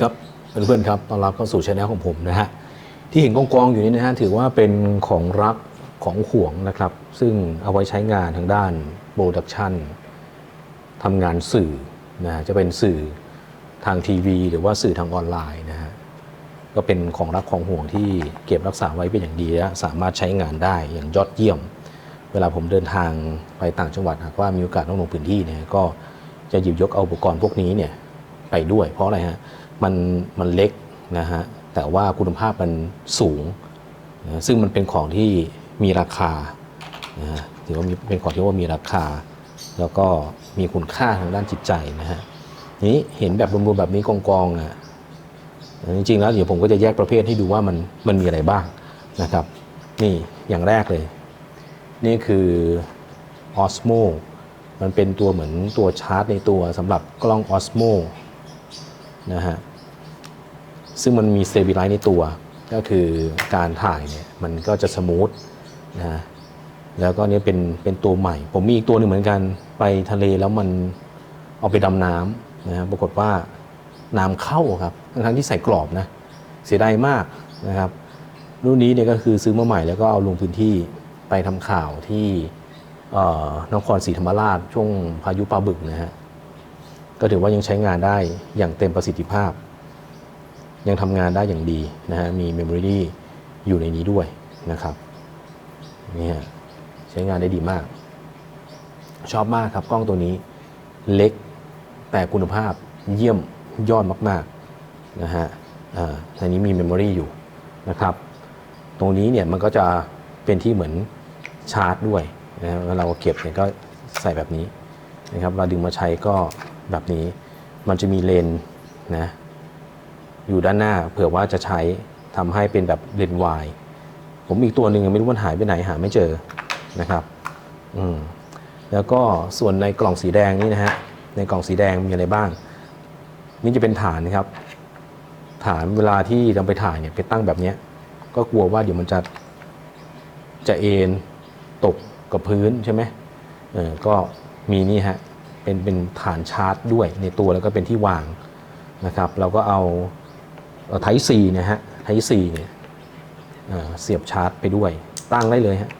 ครับเพื่อนๆครับต้อนรับเข้าสู่ช anel ของผมนะฮะที่เห็นกองกองอยู่นี้นะฮะถือว่าเป็นของรักของห่วงนะครับ ซึ่งเอาไว้ใช้งานทางด้านโปรดักชันทำงานสื่อนะฮะจะเป็นสื่อทางทีวี หรือว่าสื่อทางออนไลน์นะฮะก็เป็นของรักของห่วงที่เก็บรักษาไว้เป็นอย่างดีและสามารถใช้งานได้อย่างยอดเยี่ยม เวลาผมเดินทางไปต่างจังหวัดหากว่ามีโอกาสต้องลงพื้นที่เนี่ยก็จะหยิบยกเอาอุปกรณ์พวกนี้เนี่ยไปด้วยเพราะอะไรฮะ มันมันเล็กนะฮะแต่ว่าคุณภาพมันสูงนะซึ่งมันเป็นของที่มีราคานะฮะถือว่ามีเป็นของที่ว่ามีราคา แล้วก็มีคุณค่าทางด้านจิตใจนะฮะนี้เห็นแบบรวมๆแบบนี้กองๆอะจริงๆแล้วเดี๋ยวผมก็จะแยกประเภทให้ดูว่ามันมันมีอะไรบ้างนะครับ นี่อย่างแรกเลย นี่คือ Osmo มันเป็นตัวเหมือนตัวชาร์จในตัวสำหรับกล้อง Osmo นะฮะ ซึ่งมันมี Stabilize ในตัว ก็คือการถ่ายเนี่ยมันก็จะสมูทนะฮะแล้วก็เนี่ยเป็นเป็นตัวใหม่ ผมมีอีกตัวหนึ่งเหมือนกันไปทะเลแล้วมันเอาไปดำน้ำนะฮะปรากฏว่าน้ำเข้าครับทั้งที่ใส่กรอบนะเสียดายมากนะครับ รุ่นนี้เนี่ยก็คือซื้อมาใหม่แล้วก็เอาลงพื้นที่ไปทำข่าวที่นครศรีธรรมราชช่วงพายุปลาบึกนะฮะก็ถือว่ายังใช้งานได้อย่างเต็มประสิทธิภาพ ยังทำงานได้อย่างดีนะฮะมีเมมโมรีอยู่ในนี้ด้วยนะครับนี่ฮะใช้งานได้ดีมาก ชอบมากครับกล้องตัวนี้เล็กแต่คุณภาพเยี่ยมยอดมากๆนะฮะอ่าในนี้มีเมมโมรีอยู่นะครับ ตรงนี้เนี่ยมันก็จะเป็นที่เหมือนชาร์จด้วยนะเวลาเราเก็บเนี่ยก็ใส่แบบนี้นะครับเราดึงมาใช้ก็แบบนี้ มันจะมีเลนนะ อยู่ด้านหน้า เผื่อว่าจะใช้ทำให้เป็นแบบเลนวายผมอีกตัวหนึ่งยังไม่รู้มันหายไปไหนหาไม่เจอนะครับอืมแล้วก็ส่วนในกล่องสีแดงนี่นะฮะในกล่องสีแดงมีอะไรบ้าง นี่จะเป็นฐานนะครับ ฐานเวลาที่เราไปถ่ายเนี่ยไปตั้งแบบเนี้ยก็กลัวว่าเดี๋ยวมันจะจะเอ็นตกกับพื้นใช่ไหมเออก็มีนี่ฮะเป็นเป็นฐานชาร์จด้วยในตัวแล้วก็เป็นที่วางนะครับ เราก็เอา ไทซีนะฮะไทซีเนี่ยเเสียบชาร์จไปด้วย ตั้งได้เลยฮะ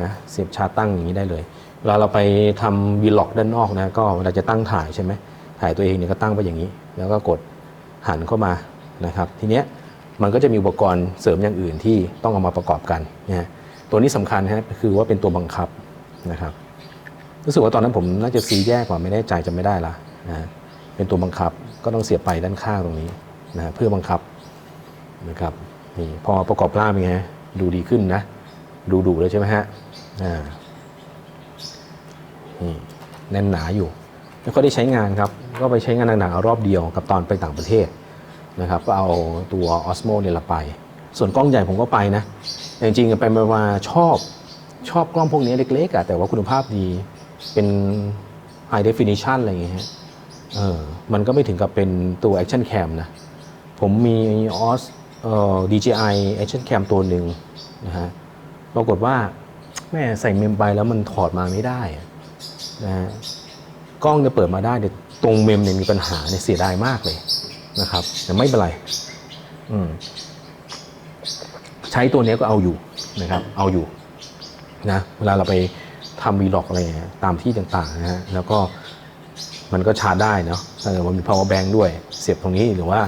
นะเสียบชาร์จตั้งอย่างนี้ได้เลยเวลาเราไปทำวีล็อกด้านนอกนะก็เวลาจะตั้งถ่ายใช่ไหมถ่ายตัวเองเนี่ยก็ตั้งไปอย่างนี้ แล้วก็กดหันเข้ามานะครับทีเนี้ยมันก็จะมีอุปกรณ์เสริมอย่างอื่นที่ต้องเอามาประกอบกันนะฮะตัวนี้สำคัญฮะคือว่าเป็นตัวบังคับนะครับรู้สึกว่าตอนนั้นผมน่าจะซีแยกกว่าไม่แน่ใจจะไม่ได้ละนะ เป็นตัวบังคับก็ต้องเสียบไปด้านข้างตรงนี้นะเพื่อบังคับนะครับนี่พอประกอบร่างเป็นไงดูดีขึ้นนะ ดูดุเลยใช่ไหมฮะอ่านี่แน่นหนาอยู่ไม่ค่อยได้ใช้งานครับ ก็ไปใช้งานหนักๆรอบเดียวกับตอนไปต่างประเทศนะครับก็เอาตัว Osmo เนี่ยละไป ส่วนกล้องใหญ่ผมก็ไปนะแต่จริงๆไปมาชอบชอบกล้องพวกนี้เล็กๆอะแต่ว่าคุณภาพดีเป็น high definition อะไรอย่างเงี้ย เออมันก็ไม่ถึงกับเป็นตัว action cam นะ ผมมี OS เอ่อ DJI action cam ตัวหนึ่งนะฮะปรากฏว่าแม่ใส่เมมไปแล้วมันถอดมาไม่ได้นะฮะกล้องเนี่ยเปิดมาได้แต่ตรงเมมเนี่ยมีปัญหาเนี่ยเสียดายมากเลยนะครับ แต่ไม่เป็นไรอืมใช้ตัวนี้ก็เอาอยู่นะครับ เอาอยู่นะเวลาเราไปทำวีล็อกอะไรเงี้ยตามที่ต่างๆนะฮะแล้วก็ มันก็ชาร์จได้เนาะถ้าเกิดว่ามี power bank ด้วยเสียบตรงนี้หรือว่า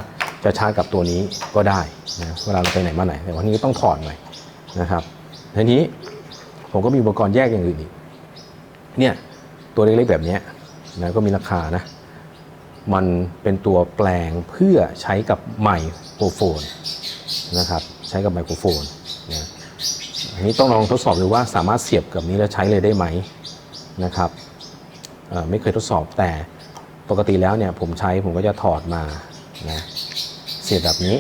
จะชาร์จกับตัวนี้ก็ได้นะเวลาเราไปไหนมาไหนแต่วันนี้ต้องถอดหน่อยนะครับทีนี้ผมก็มีอุปกรณ์แยกอย่างอื่นอีกเนี่ยตัวเล็กๆแบบนี้นะก็มีราคานะมันเป็นตัวแปลงเพื่อใช้กับไมโครโฟนนะครับใช้กับไมโครโฟนนะอันนี้ต้องลองทดสอบดูว่าสามารถเสียบกับนี้แล้วใช้เลยได้ไหมนะครับ ไม่เคยทดสอบแต่ปกติแล้วเนี่ยผมใช้ผมก็จะถอดมานะเสียบแบบนี้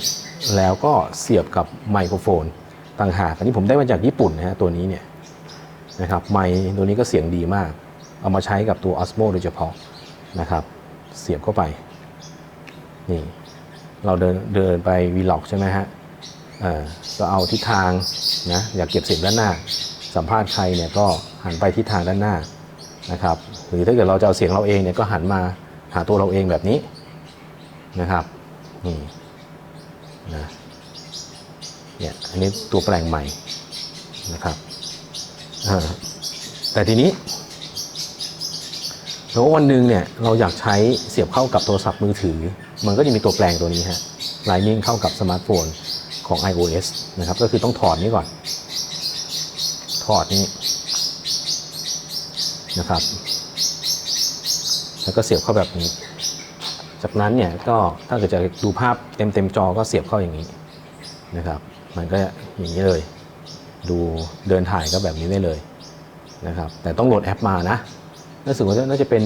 แล้วก็เสียบกับไมโครโฟนต่างหากอันนี้ผมได้มาจากญี่ปุ่นนะฮะตัวนี้เนี่ยนะครับไมค์ตัวนี้ก็เสียงดีมาก เอามาใช้กับตัว Osmo โดยเฉพาะนะครับ เสียบเข้าไปนี่เราเดินเดินไปวีล็อกใช่ไหมฮะเออก็เอาทิศทางนะอยากเก็บเสียงด้านหน้า สัมภาษณ์ใครเนี่ยก็หันไปทิศทางด้านหน้านะครับ หรือถ้าเกิดเราจะเอาเสียงเราเองเนี่ยก็หันมาหาตัวเราเองแบบนี้นะครับนี่นะเนี่ยอันนี้ตัวแปลงใหม่นะครับแต่ทีนี้แล้ววันหนึ่งเนี่ยเราอยากใช้เสียบเข้ากับโทรศัพท์มือถือ มันก็จะมีตัวแปลงตัวนี้ฮะ Lightning เข้ากับสมาร์ทโฟนของ iOS นะครับ ก็คือต้องถอดนี้ก่อน ถอดนี้นะครับ แล้วก็เสียบเข้าแบบนี้ จากนั้นเนี่ยก็ถ้าเกิดจะดูภาพเต็มเต็มจอก็เสียบเข้าอย่างนี้นะครับ มันก็อย่างนี้เลย ดูเดินถ่ายก็แบบนี้ได้เลยนะครับ แต่ต้องโหลดแอปมานะรู้สึกว่าน่าจะเป็น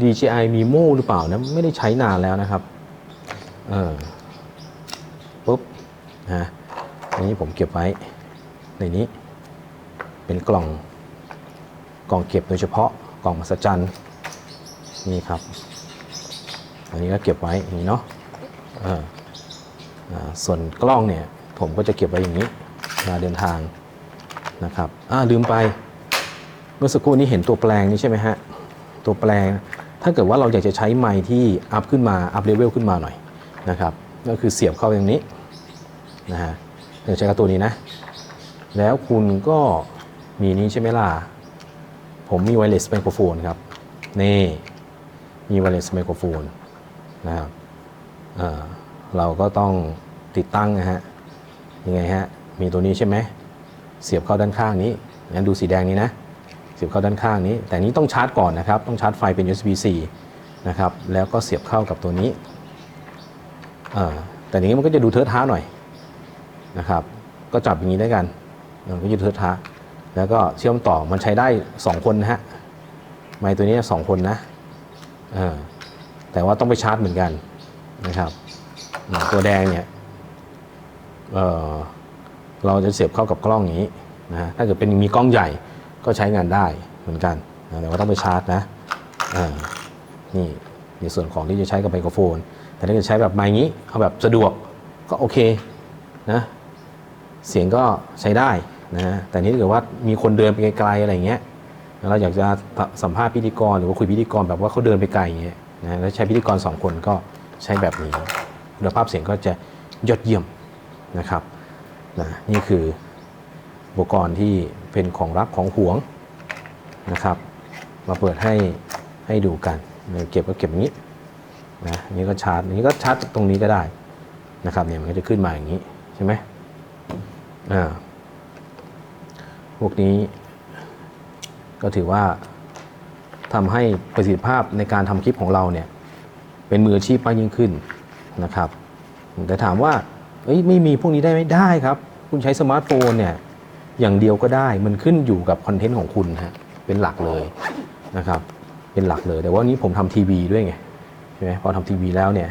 DJI Mimo หรือเปล่านะไม่ได้ใช้นานแล้วนะครับเออปุ๊บนะอันนี้ผมเก็บไว้ในนี้ เป็นกล่องกล่องเก็บโดยเฉพาะกล่องมหัศจรรย์ นี่ครับ อันนี้ก็เก็บไว้อย่างนี้เนาะส่วนกล้องเนี่ยผมก็จะเก็บไว้อย่างนี้เวลาเดินทางนะครับอ่าลืมไป เมื่อสักครู่นี้เห็นตัวแปลงนี้ใช่ไหมฮะ ตัวแปลง ถ้าเกิดว่าเราอยากจะใช้ไมค์ที่อัพขึ้นมา อัพเลเวลขึ้นมาหน่อยนะครับ ก็คือเสียบเข้าอย่างนี้นะฮะเดี๋ยวใช้กับตัวนี้นะ แล้วคุณก็มีนี้ใช่ไหมล่ะ ผมมีไวเลสไมโครโฟนครับ นี่ มีไวเลสไมโครโฟนนะครับเเราก็ต้องติดตั้งนะฮะยังไงฮะมีตัวนี้ใช่ไหมเสียบเข้าด้านข้างนี้งั้นดูสีแดงนี้นะเสียบเข้าด้านข้างนี้ แต่นี้ต้องชาร์จก่อนนะครับ ต้องชาร์จไฟเป็น USB-C นะครับแล้วก็เสียบเข้ากับตัวนี้แต่นี้มันก็จะดูเทอะท้าหน่อยนะครับก็จับอย่างนี้ได้กันก็จะเทอะท้าแล้วก็เชื่อมต่อมันใช้ได้ 2 คนนะฮะไมค์ตัวนี้ 2 คนนะ แต่ว่าต้องไปชาร์จเหมือนกันนะครับตัวแดงเนี่ยเเราจะเสียบเข้ากับกล้องนี้นะถ้าเกิดเป็นมีกล้องใหญ่ก็ใช้งานได้เหมือนกันแต่ว่าต้องไปชาร์จนะนี่ในส่วนของที่จะใช้กับไมโครโฟน แต่ถ้าเกิดใช้แบบไมค์นี้เอาแบบสะดวกก็โอเคนะเสียงก็ใช้ได้นะแต่นี่ถ้าเกิดว่ามีคนเดินไปไกลๆอะไรอย่างเงี้ย เราอยากจะสัมภาษณ์พิธีกร หรือว่าคุยพิธีกรแบบว่าเขาเดินไปไกลอย่างเงี้ยนะแล้วใช้พิธีกรสองคนก็ใช้แบบนี้คุณภาพเสียงก็จะยอดเยี่ยมนะครับนะนี่คืออุปกรณ์ที่เป็นของรักของหวงนะครับ มาเปิดให้ให้ดูกันเก็บก็เก็บอย่างนี้นะนนี้ก็ชาร์จนนี้ก็ชาร์จตรงนี้ก็ได้นะครับเนี่ยมันก็จะขึ้นมาอย่างนี้ใช่ไหมอ่าพวกนี้ ก็ถือว่าทำให้ประสิทธิภาพในการทำคลิปของเราเนี่ยเป็นมืออาชีพมากยิ่งขึ้นนะครับ แต่ถามว่าเอ้ยไม่มีพวกนี้ได้ไหมได้ครับ คุณใช้สมาร์ทโฟนเนี่ยอย่างเดียวก็ได้มันขึ้นอยู่กับคอนเทนต์ของคุณฮะเป็นหลักเลยนะครับเป็นหลักเลย แต่ว่านี้ผมทำทีวีด้วยไงใช่ไหมพอทำทีวีแล้วเนี่ย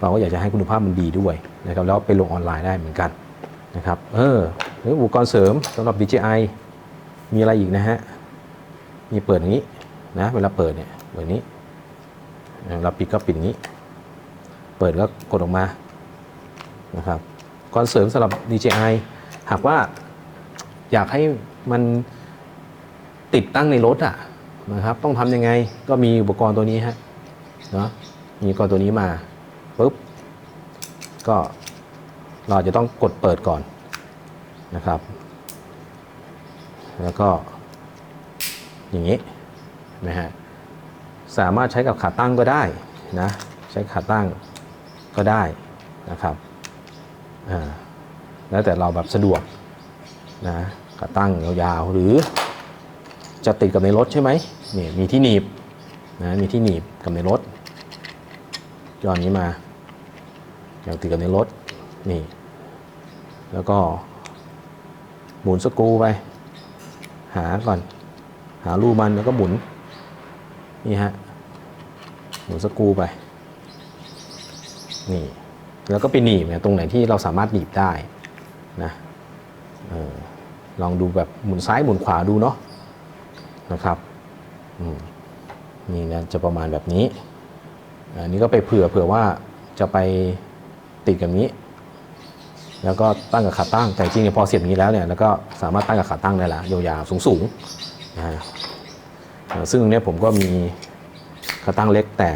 เราก็อยากจะให้คุณภาพมันดีด้วยนะครับแล้วไปลงออนไลน์ได้เหมือนกันนะครับเออหรืออุปกรณ์เสริมสำหรับ DJI มีอะไรอีกนะฮะ มีเปิดอย่างนี้นะเวลาเปิดเนี่ยเปิดนี้เวลาปิดก็ปิดอย่างนี้ เปิดก็กดออกมานะครับกรณ์เสริมสำหรับ DJI หากว่าอยากให้มันติดตั้งในรถอะนะครับ ต้องทำยังไงก็มีอุปกรณ์ตัวนี้ฮะเนาะมีอุปกรณ์ตัวนี้มาปุ๊บก็เราจะต้องกดเปิดก่อนนะครับ แล้วก็ อย่างนี้นะฮะสามารถใช้กับขาตั้งก็ได้นะใช้ขาตั้งก็ได้นะครับอ่าแล้วแต่เราแบบสะดวกนะขาตั้งยาวๆหรือจะติดกับในรถใช่ไหมนี่มีที่หนีบนะมีที่หนีบกับในรถย้อนนี้มาอยากติดกับในรถนี่แล้วก็หมุนสกูไปหาก่อนารูมันแล้วก็หมุน นี่ฮะ หมุนสกูไป นี่ แล้วก็ไปหนีบเนี่ยตรงไหนที่เราสามารถหนีบได้นะออลองดูแบบหมุนซ้ายหมุนขวาดูเนาะนะครับนี่นะจะประมาณแบบนี้ อันนี้ก็ไปเผื่อเผื่อว่าจะไปติดกับนี้ แล้วก็ตั้งกับขาตั้งแต่จริงเนี่ยพอเสียบอย่างนี้แล้วเนี่ยแล้วก็สามารถตั้งกับขาตั้งได้ละยาวๆสูงๆ นะซึ่งตรงนี้ผมก็มีขาตั้งเล็กแต่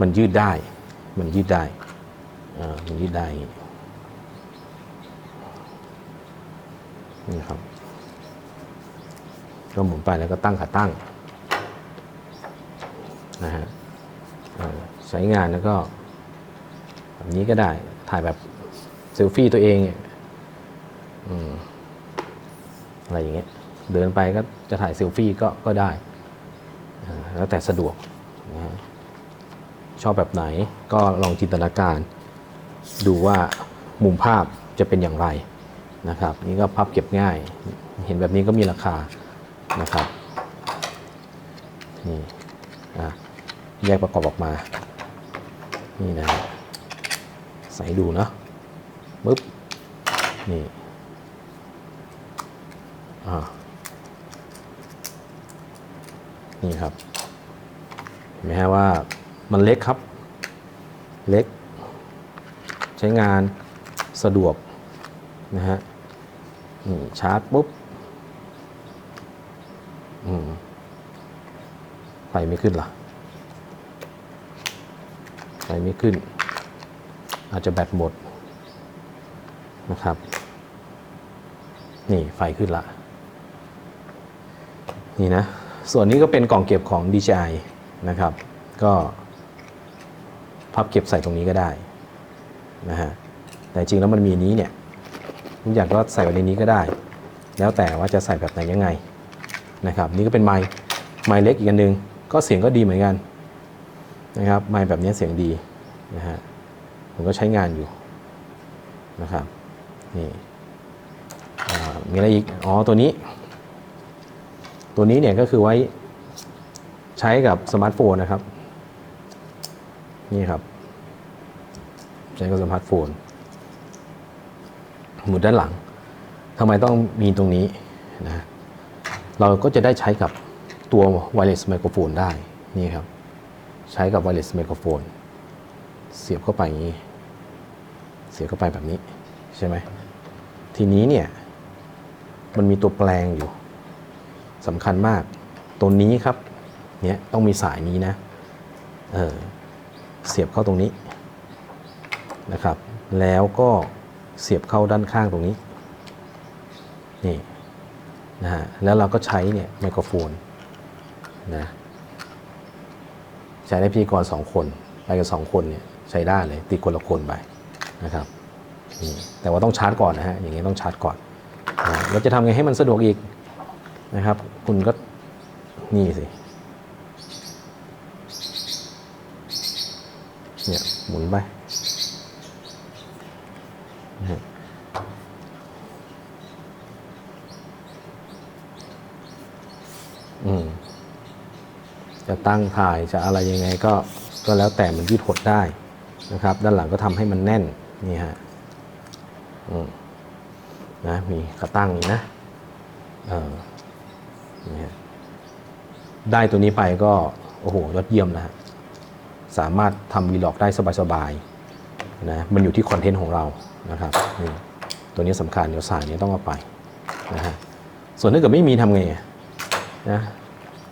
มันยืดได้ มันยืดได้มันยืดได้นี่ครับ ก็หมุนไปแล้วก็ตั้งขาตั้งนะฮะเอ่อใช้งานแล้วก็แบบนี้ก็ได้ถ่ายแบบเซลฟี่ตัวเองเนี่ยอะไรอย่างเงี้ย เดินไปก็จะถ่ายเซลฟี่ก็ก็ได้ แล้วแต่สะดวกนะชอบแบบไหนก็ลองจินตนาการ ดูว่ามุมภาพจะเป็นอย่างไรนะครับ นี่ก็พับเก็บง่าย เห็นแบบนี้ก็มีราคานะครับนี่แยกประกอบออกมา นี่นะใส่ดูเนาะปึ๊บนี่อ่า นี่ครับเห็นไหมฮะว่ามันเล็กครับ เล็ก ใช้งานสะดวกนะฮะนี่ชาร์จปุ๊บไฟไม่ขึ้นเหรอไฟไม่ขึ้น อาจจะแบตหมดนะครับ นี่ไฟขึ้นละ นี่นะ ส่วนนี้ก็เป็นกล่องเก็บของ DJI นะครับ ก็พับเก็บใส่ตรงนี้ก็ได้นะฮะแต่จริงแล้วมันมีนี้เนี่ยทุกอย่างก็ใส่ไว้ในนี้ก็ได้ แล้วแต่ว่าจะใส่แบบไหนยังไงนะครับ นี่ก็เป็นไมค์ไมค์เล็กอีกอันหนึง ก็เสียงก็ดีเหมือนกันนะครับไมค์แบบนี้เสียงดีนะฮะผมก็ใช้งานอยู่นะครับนี่มีอะไรอีก อ๋อ ตัวนี้ ตัวนี้เนี่ยก็คือไว้ใช้กับสมาร์ทโฟนนะครับ นี่ครับ ใช้กับสมาร์ทโฟนหมุนด้านหลังทำไมต้องมีตรงนี้นะเราก็จะได้ใช้กับตัว wireless microphone ได้นี่ครับ ใช้กับ wireless microphone เสียบเข้าไปอย่างนี้ เสียบเข้าไปแบบนี้ใช่ไหมทีนี้เนี่ยมันมีตัวแปลงอยู่ สำคัญมากตัวนี้ครับเนี่ยต้องมีสายนี้นะเออเสียบเข้าตรงนี้นะครับ แล้วก็เสียบเข้าด้านข้างตรงนี้นี่นะฮะแล้วเราก็ใช้เนี่ยไมโครโฟนนะใช้ได้พธี่กรสองคนไปกันสองคนเนี่ยใช้ได้เลยติดคนละคนไปนะครับนี่แต่ว่าต้องชาร์จก่อนนะฮะอย่างนี้ต้องชาร์จก่อนนะแล้วจะทำไงให้มันสะดวกอีกนะครับ คุณก็นี่สิ เนี่ยหมุนไปนะอืม จะตั้งถ่ายจะอะไรยังไงก็ก็แล้วแต่มันยืดหดได้นะครับ ด้านหลังก็ทำให้มันแน่น นี่ฮะ อืม นะ มีขาตั้งอีกนะ เออนี่ฮะ ได้ตัวนี้ไปก็โอ้โหยอดเยี่ยมนะฮะสามารถทำวีล็อกได้สบายๆนะมันอยู่ที่คอนเทนต์ของเรานะครับนี่ตัวนี้สำคัญเดี๋ยวสายนี้ต้องเอาไปนะฮะส่วนถ้าเกิดไม่มีทำไงนะ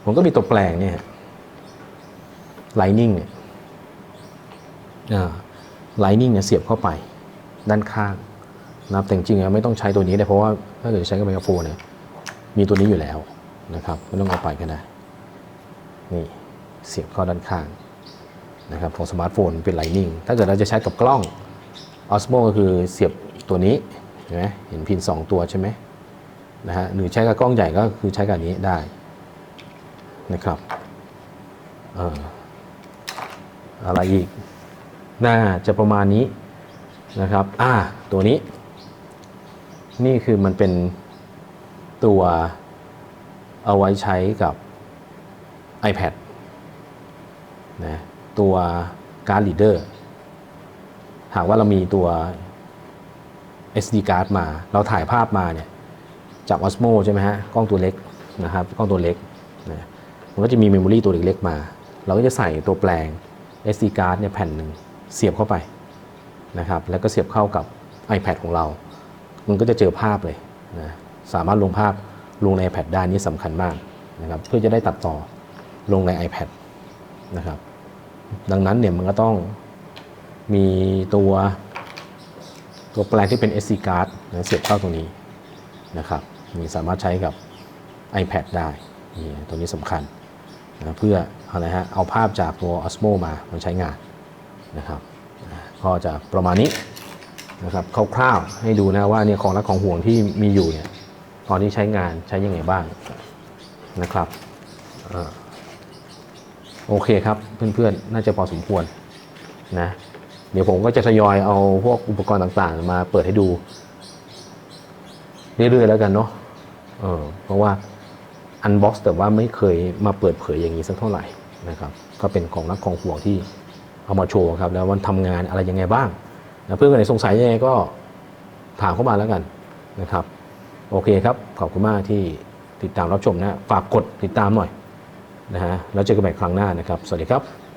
ผมก็มีตัวแปลงเนี่ย Lightning เนี่ยไลนิ่งเนี่ยเสียบเข้าไปด้านข้างนะครับแต่จริงๆไม่ต้องใช้ตัวนี้เลยเพราะว่าถ้าเกิดใช้กับไมโครโฟนเนี่ยมีตัวนี้อยู่แล้วนะครับไม่ต้องเอาไปก็ได้ นี่เสียบเข้าด้านข้างนะครับของสมาร์ทโฟนเป็น Lightning ถ้าเกิดเราจะใช้กับกล้อง Osmo ก็คือเสียบตัวนี้เห็นไหมเห็นพิน 2 ตัวใช่ไหมนะฮะหรือใช้กับกล้องใหญ่ก็คือใช้กับนี้ได้นะครับอออะไรอีก น่าจะประมาณนี้นะครับ อ่า ตัวนี้ นี่คือมันเป็นตัวเอาไว้ใช้กับ iPad นะตัวการ์ด reader หากว่าเรามีตัว SD card มา เราถ่ายภาพมาเนี่ยจาก Osmo ใช่ไหมฮะ กล้องตัวเล็กนะครับ กล้องตัวเล็กนะมันก็จะมีเมมโมรีตัวเล็กๆมา เราก็จะใส่ตัวแปลง SD card เนี่ยแผ่นหนึ่งเสียบเข้าไปนะครับ แล้วก็เสียบเข้ากับ iPad ของเรา มันก็จะเจอภาพเลยนะ สามารถลงภาพลงใน iPad ได้นี่สำคัญมากนะครับ เพื่อจะได้ตัดต่อ ลงใน iPad นะครับ ดังนั้นเนี่ยมันก็ต้องมีตัวตัวแปลงที่เป็น SD card นะเสียบเข้าตรงนี้นะครับมีสามารถใช้กับ iPad ได้นี่ตัวนี้สำคัญนะเพื่ออะไรฮะเอาภาพจากตัว Osmo มามาใช้งานนะครับก็จะประมาณนี้นะครับคร่าวๆให้ดูนะว่าเนี่ยของรักของห่วงที่มีอยู่เนี่ยตอนที่ใช้งานใช้ยังไงบ้างนะครับอ่า โอเคครับเพื่อนๆ น่าจะพอสมควรนะเดี๋ยวผมก็จะทยอยเอาพวกอุปกรณ์ต่างๆ มาเปิดให้ดู เรื่อยๆแล้วกันเนาะเออเพราะว่าอันบ็อกซ์แต่ว่าไม่เคยมาเปิดเผยอย่างนี้สักเท่าไหร่นะครับก็เป็นของรักของห่วงที่เอามาโชว์ครับ แล้ววันทำงานอะไรยังไงบ้างนะเพื่อนคนไหนสงสัยยังไงก็ถามเข้ามาแล้วกันนะครับ โอเคครับ ขอบคุณมากที่ติดตามรับชมนะ ฝากกดติดตามหน่อย นะฮะแล้วเจอกันใหม่ครั้งหน้านะครับ สวัสดีครับ